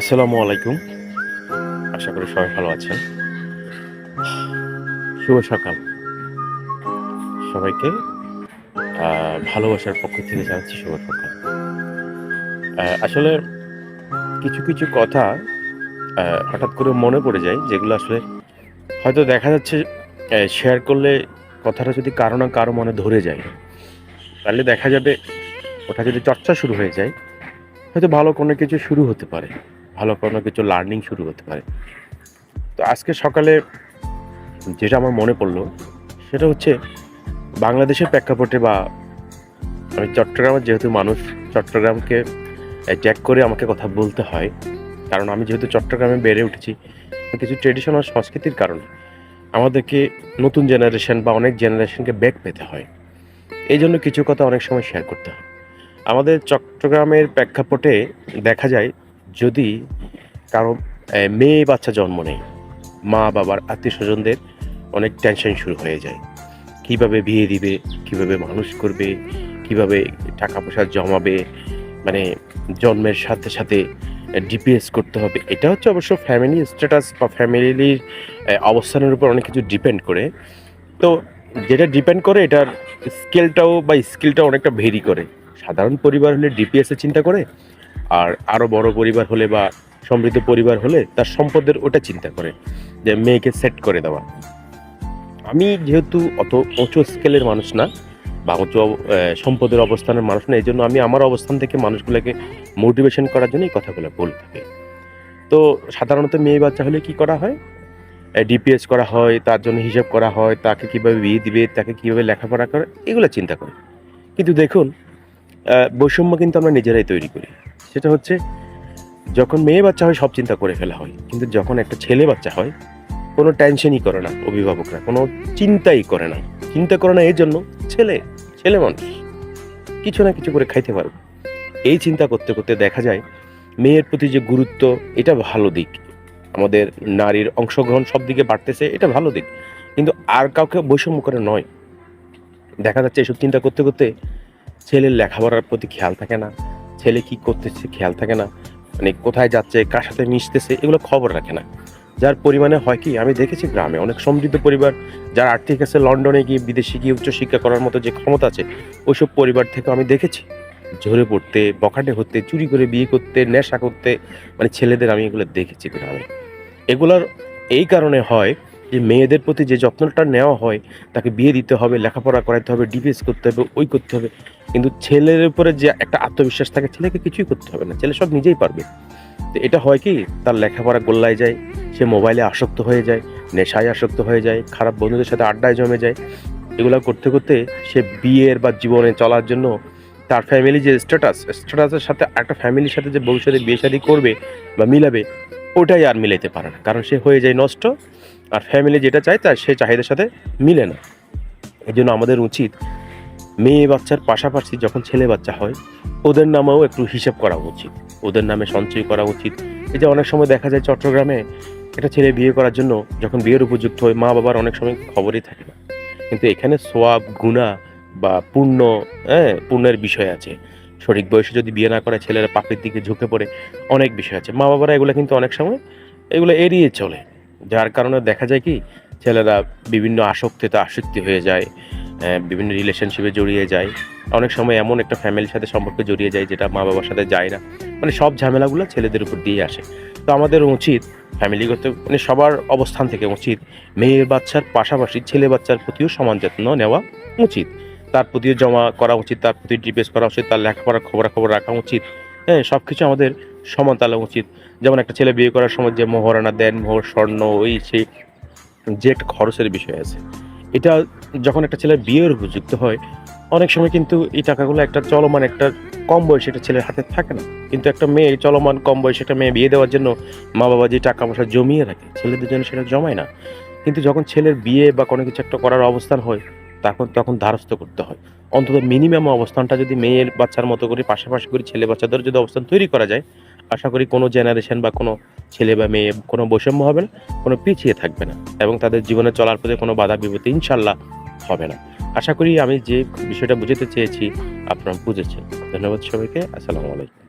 আসসালামু আলাইকুম। আশা করি সবাই ভালো আছেন। শুভ সকাল। সবাইকে ভালোবাসার পক্ষ থেকে জানাচ্ছি শুভ সকাল। আসলে কিছু কিছু কথা হঠাৎ করে মনে পড়ে যায়, যেগুলো আসলে হয়তো দেখা যাচ্ছে শেয়ার করলে কথাটা যদি কারও না কারও মনে ধরে যায়, তাহলে দেখা যাবে ওটা যদি চর্চা শুরু হয়ে যায়, হয়তো ভালো কোনো কিছু শুরু হতে পারে। ভালো কোনো কিছু লার্নিং শুরু হতে পারে। তো আজকে সকালে যেটা আমার মনে পড়ল, সেটা হচ্ছে বাংলাদেশের প্রেক্ষাপটে বা আমি চট্টগ্রামের যেহেতু মানুষ, চট্টগ্রামকে ট্যাগ করে আমাকে কথা বলতে হয়। কারণ আমি যেহেতু চট্টগ্রামে বেড়ে উঠেছি কিছু ট্রেডিশনাল সংস্কৃতির কারণে আমাদেরকে নতুন জেনারেশন বা অনেক জেনারেশনকে ব্যাক পেতে হয়। এই জন্য কিছু কথা অনেক সময় শেয়ার করতে হয়। আমাদের চট্টগ্রামের প্রেক্ষাপটে দেখা যায় যদি কারও মেয়ে বাচ্চা জন্ম নেয়, মা বাবার আত্মীয় স্বজনদের অনেক টেনশন শুরু হয়ে যায়। কীভাবে বিয়ে দিবে, কীভাবে মানুষ করবে, কীভাবে টাকা পয়সা জমাবে মানে জন্মের সাথে সাথে ডিপিএস করতে হবে, এটা হচ্ছে অবশ্য ফ্যামিলি স্ট্যাটাস বা ফ্যামিলির অবস্থানের উপর অনেক কিছু ডিপেন্ড করে। তো যেটা ডিপেন্ড করে, এটার স্কেলটাও বা স্কিলটাও অনেকটা ভেরি করে। সাধারণ পরিবার হলে ডিপিএসের চিন্তা করে আর আরও বড় পরিবার হলে বা সমৃদ্ধ পরিবার হলে তার সম্পদের ওটা চিন্তা করে যে মেয়েকে সেট করে দেওয়া। আমি যেহেতু অত উঁচু স্কেলের মানুষ না বা উঁচু সম্পদের অবস্থানের মানুষ না এই জন্য আমি আমার অবস্থান থেকে মানুষগুলোকে মোটিভেশন করার জন্য এই কথাগুলো বলে থাকি। তো সাধারণত মেয়ে বাচ্চা হলে কি করা হয়? ডিপিএস করা হয়, তার জন্য হিসাব করা হয়, তাকে কীভাবে বিয়ে দিবে, তাকে কীভাবে লেখাপড়া করে, এগুলো চিন্তা করে। কিন্তু দেখুন বৈষম্য কিন্তু আমরা নিজেরাই তৈরি করি। সেটা হচ্ছে যখন মেয়ে বাচ্চা হয়, সব চিন্তা করে ফেলা হয়। কিন্তু যখন একটা ছেলে বাচ্চা হয়, কোনো টেনশনই করে না অভিভাবকরা, কোনো চিন্তাই করে না। চিন্তা করে না এর জন্য ছেলে ছেলে মানুষ। কিছু না কিছু করে খাইতে পারবে। এই চিন্তা করতে করতে দেখা যায়, মেয়ের প্রতি যে গুরুত্ব, এটা ভালো দিক। আমাদের নারীর অংশগ্রহণ সব দিকে বাড়তেছে, এটা ভালো দিক। কিন্তু আর কাউকে বৈষম্য করে নয়। দেখা যাচ্ছে এসব চিন্তা করতে করতে ছেলের লেখাপড়ার প্রতি খেয়াল থাকে না। ছেলে কি করতেছে, খেয়াল থাকে না। মানে কোথায় যাচ্ছে, কার সাথে মিশতেছে, এগুলো খবর রাখে না। যার পরিমাণে হয় কি, আমি দেখেছি গ্রামে অনেক সমৃদ্ধ পরিবার, যার আর্থিক আছে লন্ডনে গিয়ে বিদেশে গিয়ে উচ্চশিক্ষা করার মতো যে ক্ষমতা আছে, ওইসব পরিবার থেকে আমি দেখেছি। ঝরে পড়তে, বখাটে হতে, চুরি করে বিয়ে করতে, নেশা করতে মানে ছেলেদের আমি এগুলো দেখেছি গ্রামে। এগুলোর এই কারণে হয় যে মেয়েদের প্রতি যে যত্নটা নেওয়া হয়, তাকে বিয়ে দিতে হবে, লেখাপড়া করাতে হবে ডিপিএস করতে হবে, ওই করতে হবে। কিন্তু ছেলের উপরে যে একটা আত্মবিশ্বাস থাকে, ছেলেকে কিছুই করতে হবে না, ছেলে সব নিজেই পারবে। তো এটা হয় কি, তার লেখাপড়া গোল্লায় যায়, সে মোবাইলে আসক্ত হয়ে যায়, নেশায় আসক্ত হয়ে যায়, খারাপ বন্ধুদের সাথে আড্ডায় জমে যায়। এগুলো করতে করতে সে বিয়ের বা জীবনে চলার জন্য তার ফ্যামিলি যে স্ট্যাটাস স্ট্যাটাসের সাথে একটা ফ্যামিলির সাথে যে ভবিষ্যতে বিয়ে করবে বা মিলাবে, ওটাই আর মিলাইতে পারে না। কারণ সে হয়ে যায় নষ্ট আর ফ্যামিলি যেটা চায় তার সে চাহিদার সাথে মিলে না। এই জন্য আমাদের উচিত মেয়ে বাচ্চার পাশাপাশি যখন ছেলে বাচ্চা হয়, ওদের নামেও একটু হিসাব করা উচিত। ওদের নামে সঞ্চয় করা উচিত। এই যে অনেক সময় দেখা যায় চট্টগ্রামে একটা ছেলে বিয়ে করার জন্য যখন বিয়ের উপযুক্ত হয়, মা বাবার অনেক সময় খবরই থাকে না। কিন্তু এখানে সোয়াব গুণা বা পুণ্য হ্যাঁ পুণ্যের বিষয় আছে। সঠিক বয়সে যদি বিয়ে না করে, ছেলেরা পাপের দিকে ঝুঁকে পড়ে, অনেক বিষয় আছে। মা বাবারা এগুলো কিন্তু অনেক সময় এগুলো এড়িয়ে চলে। যার কারণে দেখা যায় কি, ছেলেরা বিভিন্ন আসক্তিতে আসক্তি হয়ে যায় বিভিন্ন রিলেশনশিপে জড়িয়ে যায়। অনেক সময় এমন একটা ফ্যামিলির সাথে সম্পর্কে জড়িয়ে যায় যেটা মা বাবার সাথে যায় না। মানে সব ঝামেলাগুলো ছেলেদের উপর দিয়ে আসে। তো আমাদের উচিত ফ্যামিলিগত মানে সবার অবস্থান থেকে উচিত, মেয়ের বাচ্চার পাশাপাশি ছেলে বাচ্চার প্রতিও সমান যত্ন নেওয়া উচিত। তার প্রতিও জমা করা উচিত, তার প্রতি ডিপেস করা উচিত, তার লেখাপড়ার খবরাখবর রাখা উচিত। হ্যাঁ সব কিছু আমাদের সমান তালা উচিত। যেমন একটা ছেলে বিয়ে করার সময় যে মোহরানা দেন, মোহর, স্বর্ণ ওই সেই যে একটা খরচের বিষয় আছে। এটা যখন একটা ছেলের বিয়ের উপযুক্ত হয়, অনেক সময় কিন্তু এই টাকাগুলো একটা চলমান, একটা কম বয়সে একটা ছেলের হাতে থাকে না। কিন্তু একটা মেয়ে চলমান, কম বয়সে একটা মেয়ে বিয়ে দেওয়ার জন্য মা বাবা যে টাকা পয়সা জমিয়ে রাখে। ছেলেদের জন্য সেটা জমায় না। কিন্তু যখন ছেলের বিয়ে বা কোনো কিছু একটা করার অবস্থান হয়, তখন তখন ধারস্থ করতে হয়। অন্তত মিনিমাম অবস্থানটা যদি মেয়ের বাচ্চার মতো করে, পাশাপাশি করে ছেলে বাচ্চাদের যদি অবস্থান তৈরি করা যায় আশা করি কোনো জেনারেশন বা কোনো ছেলে বা মেয়ে কোনো বৈষম্য হবে না, কোনো পিছিয়ে থাকবে না এবং তাদের জীবনে চলার পথে কোনো বাধা বিপত্তি ইনশাল্লাহ হবে না। আশা করি আমি যে বিষয়টা বুঝতে চেয়েছি, আপনারা বুঝেছেন। ধন্যবাদ সবাইকে। আসসালামু আলাইকুম।